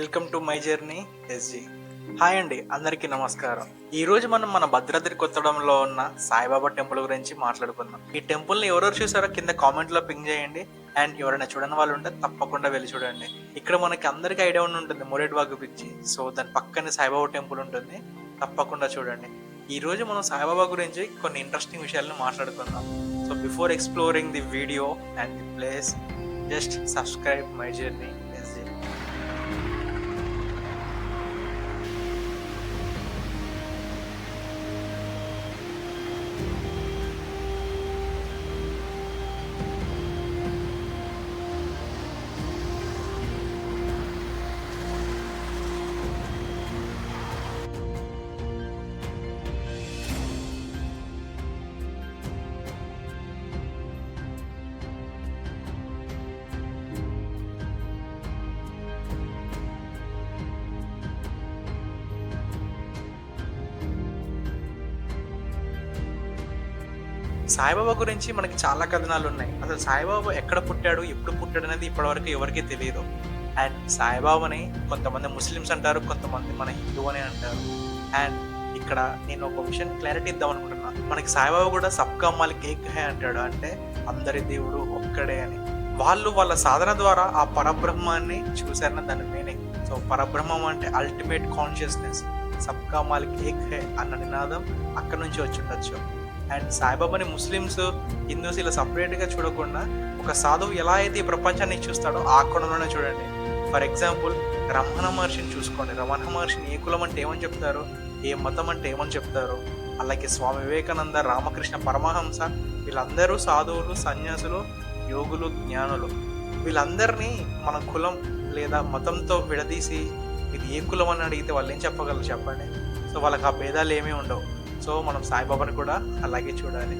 Welcome to my journey SG. Hi అండి అందరికీ నమస్కారం. ఈ రోజు మనం మన భద్రాద్రి కొత్తడంలో ఉన్న సాయిబాబా టెంపుల్ గురించి మాట్లాడుకుందాం. ఈ టెంపుల్ని ఎవరెవరు చూసారో కింద కామెంట్లో పింగ్ చేయండి. అండ్ ఎవరైనా చూడని వాళ్ళు ఉంటే తప్పకుండా వెళ్ళి చూడండి. ఇక్కడ మనకి అందరికీ ఐడియా ఉండి ఉంటుంది మురేడ్వాగు పిచ్చి. సో దాని పక్కనే సాయిబాబా టెంపుల్ ఉంటుంది. తప్పకుండా చూడండి. ఈ రోజు మనం సాయిబాబా గురించి కొన్ని ఇంట్రెస్టింగ్ విషయాలను మాట్లాడుకుందాం. So before exploring the video and the place just subscribe my journey Saibaba గురించి మనకి చాలా కథనాలు ఉన్నాయి. అసలు సాయిబాబా ఎక్కడ పుట్టాడు ఎప్పుడు పుట్టాడు అనేది ఇప్పటివరకు ఎవరికీ తెలియదు అండ్ సాయిబాబాని కొంతమంది ముస్లిమ్స్ అంటారు కొంతమంది మన హిందూ అని అంటారు. అండ్ ఇక్కడ నేను ఒక విషయం క్లారిటీ ఇద్దాం అనుకుంటున్నాను మనకి సాయిబాబా కూడా సబ్కా మాలిక్ ఏక్ హే అంటాడు. అంటే అందరి దేవుడు ఒక్కడే అని. వాళ్ళు వాళ్ళ సాధన ద్వారా ఆ పరబ్రహ్మాన్ని చూశారన్న దాని మీనింగ్. సో పరబ్రహ్మం అంటే అల్టిమేట్ కాన్షియస్నెస్ సబ్కా మాలిక్ ఏక్ హై అన్న నినాదం అక్కడ నుంచి వచ్చి ఉండొచ్చు. అండ్ సాయిబాబాని ముస్లిమ్స్ హిందూస్ ఇలా సపరేట్గా చూడకుండా ఒక సాధువు ఎలా అయితే ఈ ప్రపంచాన్ని చూస్తాడో ఆ కోణంలోనే చూడండి. ఫర్ ఎగ్జాంపుల్ రమణ మహర్షిని చూసుకోండి. రమణ మహర్షిని ఏ కులం అంటే ఏమని చెప్తారు? ఏ మతం అంటే ఏమని చెప్తారు? అలాగే స్వామి వివేకానంద రామకృష్ణ పరమహంస వీళ్ళందరూ సాధువులు సన్యాసులు యోగులు జ్ఞానులు. వీళ్ళందరినీ మన కులం లేదా మతంతో విడదీసి ఇది ఏ కులం అని అడిగితే వాళ్ళు ఏం చెప్పగలరు చెప్పండి? సో వాళ్ళకి ఆ భేదాలు ఏమీ ఉండవు. సో మనం సాయిబాబాని కూడా అలాగే చూడాలి.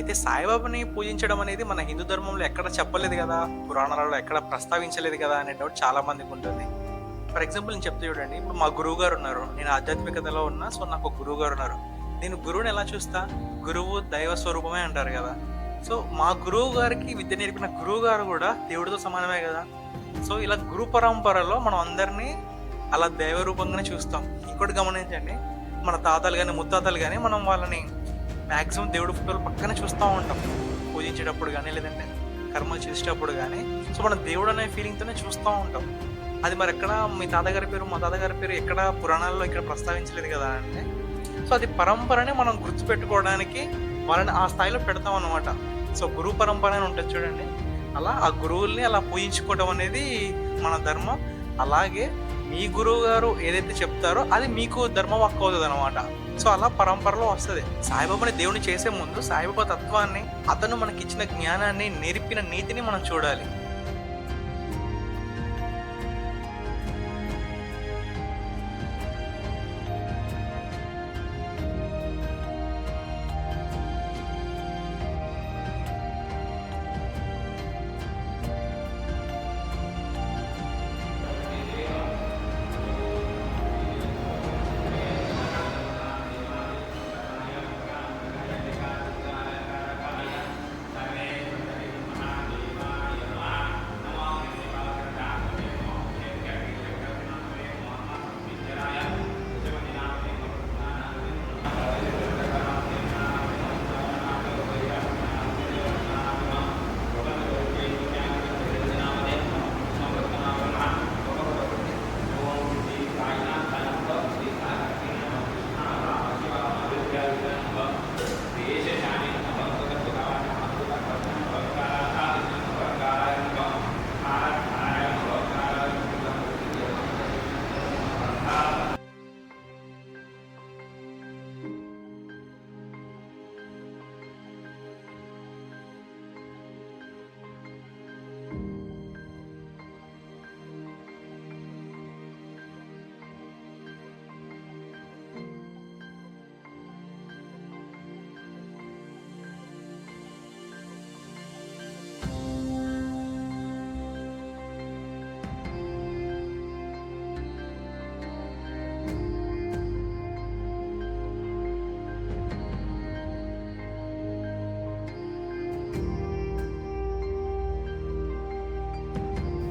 అయితే సాయిబాబాని పూజించడం అనేది మన హిందూ ధర్మంలో ఎక్కడ చెప్పలేదు కదా పురాణాలలో ఎక్కడ ప్రస్తావించలేదు కదా అనే డౌట్ చాలా మందికి ఉంటుంది. ఫర్ ఎగ్జాంపుల్ నేను చెప్తే చూడండి ఇప్పుడు మా గురువు గారు ఉన్నారు. నేను ఆధ్యాత్మికతలో ఉన్నా సో నాకు ఒక గురువు గారు ఉన్నారు. నేను గురువుని ఎలా చూస్తా? గురువు దైవ స్వరూపమే అంటారు కదా. సో మా గురువు గారికి విద్య నేర్పిన గురువు గారు కూడా దేవుడితో సమానమే కదా. సో ఇలా గురు పరంపరలో మనం అందరినీ అలా దైవ రూపంగానే చూస్తాం. ఇంకోటి గమనించండి మన తాతలు కానీ ముత్తాతలు కానీ మనం వాళ్ళని మ్యాక్సిమం దేవుడి ఫోటోలు పక్కనే చూస్తూ ఉంటాం. పూజించేటప్పుడు కానీ లేదంటే కర్మలు చేసేటప్పుడు కానీ సో మనం దేవుడు అనే ఫీలింగ్తోనే చూస్తూ ఉంటాం. అది మరి ఎక్కడ మీ తాతగారి పేరు మా తాతగారి పేరు ఎక్కడ పురాణాల్లో ఇక్కడ ప్రస్తావించలేదు కదా అంటే సో అది పరంపరని మనం గుర్తుపెట్టుకోవడానికి వాళ్ళని ఆ స్థాయిలో పెడతాం అనమాట సో గురువు పరంపర అని ఉంటుంది చూడండి. అలా ఆ గురువుల్ని అలా పూజించుకోవడం అనేది మన ధర్మం. అలాగే మీ గురువు గారు ఏదైతే చెప్తారో అది మీకు ధర్మవాక్ అవుతుంది అనమాట సో అలా పరంపరలో వస్తుంది. సాయిబాబాని దేవుని చేసే ముందు సాయిబాబా తత్వాన్ని అతను మనకి ఇచ్చిన జ్ఞానాన్ని నేర్పిన నీతిని మనం చూడాలి.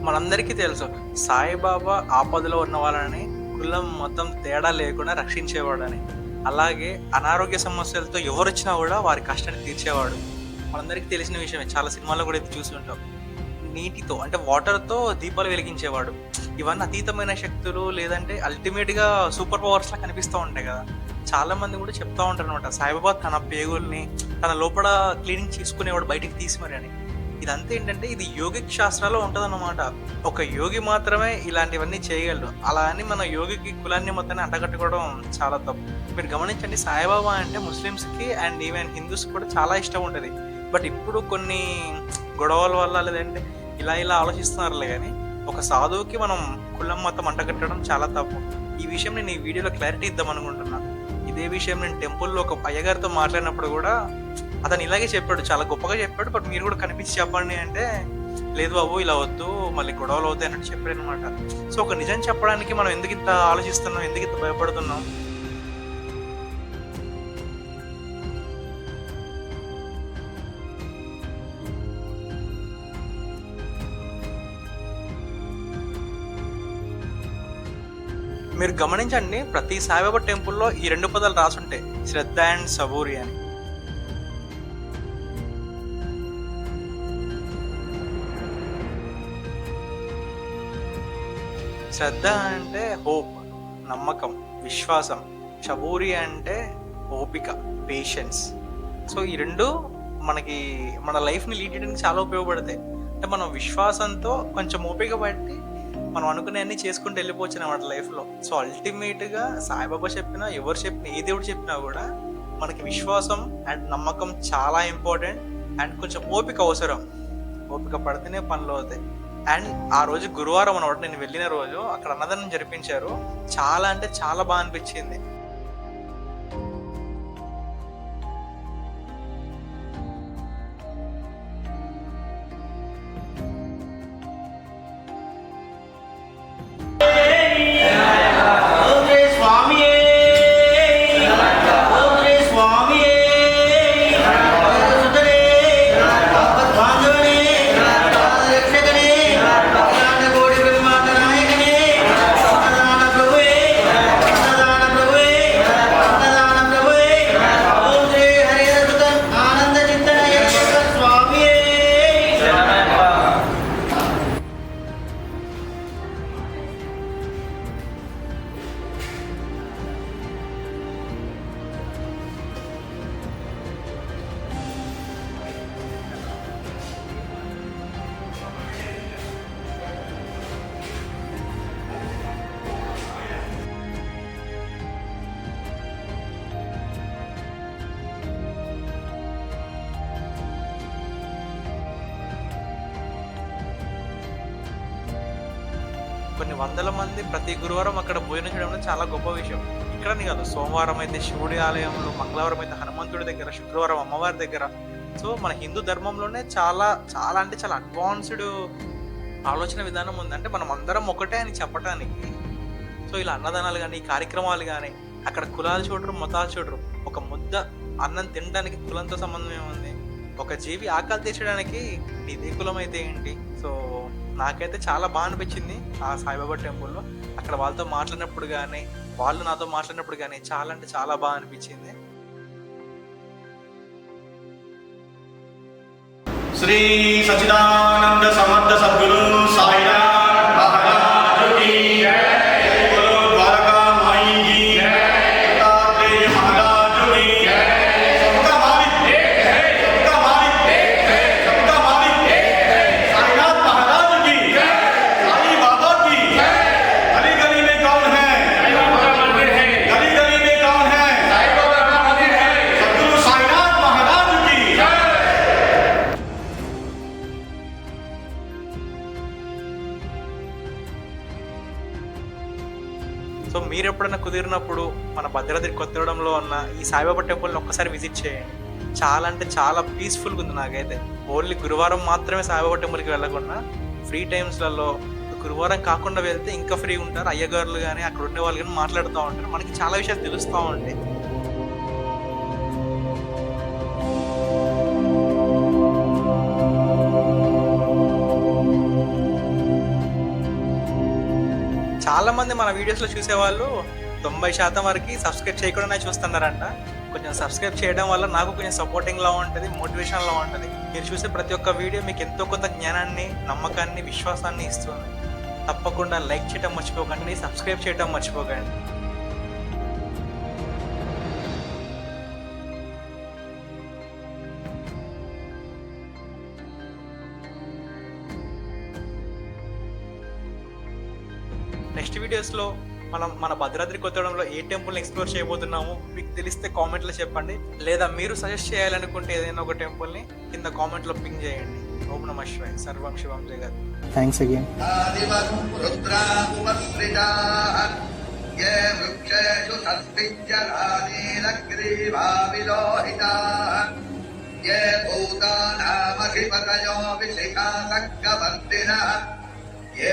మనందరికీ తెలుసు సాయిబాబా ఆపదలో ఉన్న వాళ్ళని కులం మొత్తం తేడా లేకుండా రక్షించేవాడని. అలాగే అనారోగ్య సమస్యలతో ఎవరొచ్చినా కూడా వారి కష్టాన్ని తీర్చేవాడు. మనందరికీ తెలిసిన విషయమే చాలా సినిమాల్లో కూడా ఇది చూసి ఉంటాం. నీటితో అంటే వాటర్తో దీపాలు వెలిగించేవాడు. ఇవన్నీ అతీతమైన శక్తులు లేదంటే అల్టిమేట్గా సూపర్ పవర్స్లా కనిపిస్తూ ఉంటాయి కదా. చాలా మంది కూడా చెప్తా ఉంటారు అనమాట సాయిబాబా తన పేగుల్ని తన లోపల క్లీనింగ్ చేసుకునేవాడు బయటికి తీసి మరి అని. ఇదంతా ఏంటంటే ఇది యోగిక్ శాస్త్రాల్లో ఉంటుందన్నమాట. ఒక యోగి మాత్రమే ఇలాంటివన్నీ చేయగలడు. అలా అని మన యోగికి కులాన్ని మొత్తాన్ని అంటగట్టుకోవడం చాలా తప్పు. మీరు గమనించండి సాయిబాబా అంటే ముస్లిమ్స్కి అండ్ ఈవెన్ హిందూస్ కూడా చాలా ఇష్టం ఉంటుంది బట్ ఇప్పుడు కొన్ని గొడవల వల్ల లేదంటే ఇలా ఇలా ఆలోచిస్తున్నారులే కానీ ఒక సాధువుకి మనం కులం మొత్తం అంటగట్టడం చాలా తప్పు. ఈ విషయం నేను ఈ వీడియోలో క్లారిటీ ఇద్దాం అనుకుంటున్నాను ఇదే విషయం నేను టెంపుల్లో ఒక అయ్యగారితో మాట్లాడినప్పుడు కూడా అతను ఇలాగే చెప్పాడు చాలా గొప్పగా చెప్పాడు బట్ మీరు కూడా కనిపించి చెప్పండి అంటే లేదు బాబు ఇలా వద్దు మళ్ళీ గొడవలు అవుతాయి అన్నట్టు చెప్పాడు అనమాట సో ఒక నిజం చెప్పడానికి మనం ఎందుకు ఇంత ఆలోచిస్తున్నాం ఎందుకు ఇంత భయపడుతున్నాం? మీరు గమనించండి ప్రతి సాయిబాబా టెంపుల్లో ఈ రెండు పదాలు రాసుంటాయి శ్రద్ధ అండ్ సబూరి అని. శ్రద్ధ అంటే హోప్ నమ్మకం విశ్వాసం. షబూరి అంటే ఓపిక పేషెన్స్ సో ఈ రెండు మనకి మన లైఫ్ని లీడ్ చేయడానికి చాలా ఉపయోగపడతాయి. అంటే మనం విశ్వాసంతో కొంచెం ఓపిక పట్టి మనం అనుకునేవన్నీ చేసుకుంటూ వెళ్ళిపోవచ్చు అనమాట లైఫ్లో. సో అల్టిమేట్గా సాయిబాబా చెప్పినా ఎవరు చెప్పినా ఏ దేవుడు చెప్పినా కూడా మనకి విశ్వాసం అండ్ నమ్మకం చాలా ఇంపార్టెంట్ అండ్ కొంచెం ఓపిక అవసరం. ఓపిక పడితేనే పనులు అవుతాయి. అండ్ ఆ రోజు గురువారం అనమాట నేను వెళ్ళిన రోజు అక్కడ అన్నదానం జరిపించారు. చాలా అంటే చాలా బాగా అనిపించింది. వందల మంది ప్రతి గురువారం అక్కడ భోజనం చేయడం చాలా గొప్ప విషయం. ఇక్కడని కాదు సోమవారం అయితే శివుడి ఆలయంలో మంగళవారం అయితే హనుమంతుడి దగ్గర శుక్రవారం అమ్మవారి దగ్గర. సో మన హిందూ ధర్మంలోనే చాలా చాలా అంటే చాలా అడ్వాన్స్డ్ ఆలోచన విధానం ఉంది. అంటే మనం అందరం ఒకటే అని చెప్పడానికి సో ఇలా అన్నదానాలు కానీ కార్యక్రమాలు కానీ అక్కడ కులాలు చూడరు మతాలు చూడరు. ఒక ముద్ద అన్నం తినడానికి కులంతో సంబంధం ఏముంది? ఒక జీవి ఆకలి తీర్చడానికి నీదే కులం అయితే ఏంటి? సో నాకైతే చాలా బాగా అనిపించింది ఆ సాయిబాబా టెంపుల్లో. అక్కడ వాళ్ళతో మాట్లాడినప్పుడు కానీ వాళ్ళు నాతో మాట్లాడినప్పుడు కానీ చాలా అంటే చాలా బాగా అనిపించింది. శ్రీ సచిదానంద సమర్థ సభ్యులు సాయిరా కుదిరినప్పుడు మన భద్రాద్రి కొత్తగూడెంలో ఉన్న ఈ సాయిబాబా టెంపుల్ని ఒక్కసారి విజిట్ చేయండి. చాలా అంటే చాలా పీస్ఫుల్గా ఉంది నాకైతే. ఓన్లీ గురువారం మాత్రమే సాయిబాబా టెంపుల్కి వెళ్ళకుండా ఫ్రీ టైమ్స్లలో గురువారం కాకుండా వెళ్తే ఇంకా ఫ్రీ ఉంటారు. అయ్యగారులు కానీ అక్కడ ఉండే వాళ్ళు కానీ మాట్లాడుతూ ఉంటారు. మనకి చాలా విషయాలు తెలుస్తూ ఉంటాయి. చాలా మంది మన వీడియోస్లో చూసేవాళ్ళు తొంభై శాతం వరకు సబ్స్క్రైబ్ చేయకుండానే చూస్తున్నారంట. కొంచెం సబ్స్క్రైబ్ చేయడం వల్ల నాకు కొంచెం సపోర్టింగ్లా ఉంటుంది మోటివేషన్లా ఉంటుంది. మీరు చూసే ప్రతి ఒక్క వీడియో మీకు ఎంతో కొంత జ్ఞానాన్ని నమ్మకాన్ని విశ్వాసాన్ని ఇస్తుంది. తప్పకుండా లైక్ చేయడం మర్చిపోకండి సబ్స్క్రైబ్ చేయడం మర్చిపోకండి. నెక్స్ట్ వీడియోస్లో మనం మన భద్రాద్రి కొత్తగూడెంలో ఏ టెంపుల్ని ఎక్స్ప్లోర్ చేయబోతున్నామో మీకు తెలిస్తే కామెంట్లో చెప్పండి లేదా మీరు సజెస్ట్ చేయాలనుకుంటే ఏదైనా ఒక టెంపుల్ని కింద కామెంట్లో పింగ్ చేయండి ఓం నమ శివాయ సర్వం శివం జగత్ థ్యాంక్స్ అగైన్ रुद्रामुपसृजाः ये वृक्षेषु सस्मिञ्जरानीलग्रीवाविलोहिताः ये भूतानामधिपतयो विशिखासक्कवर्तिनः ये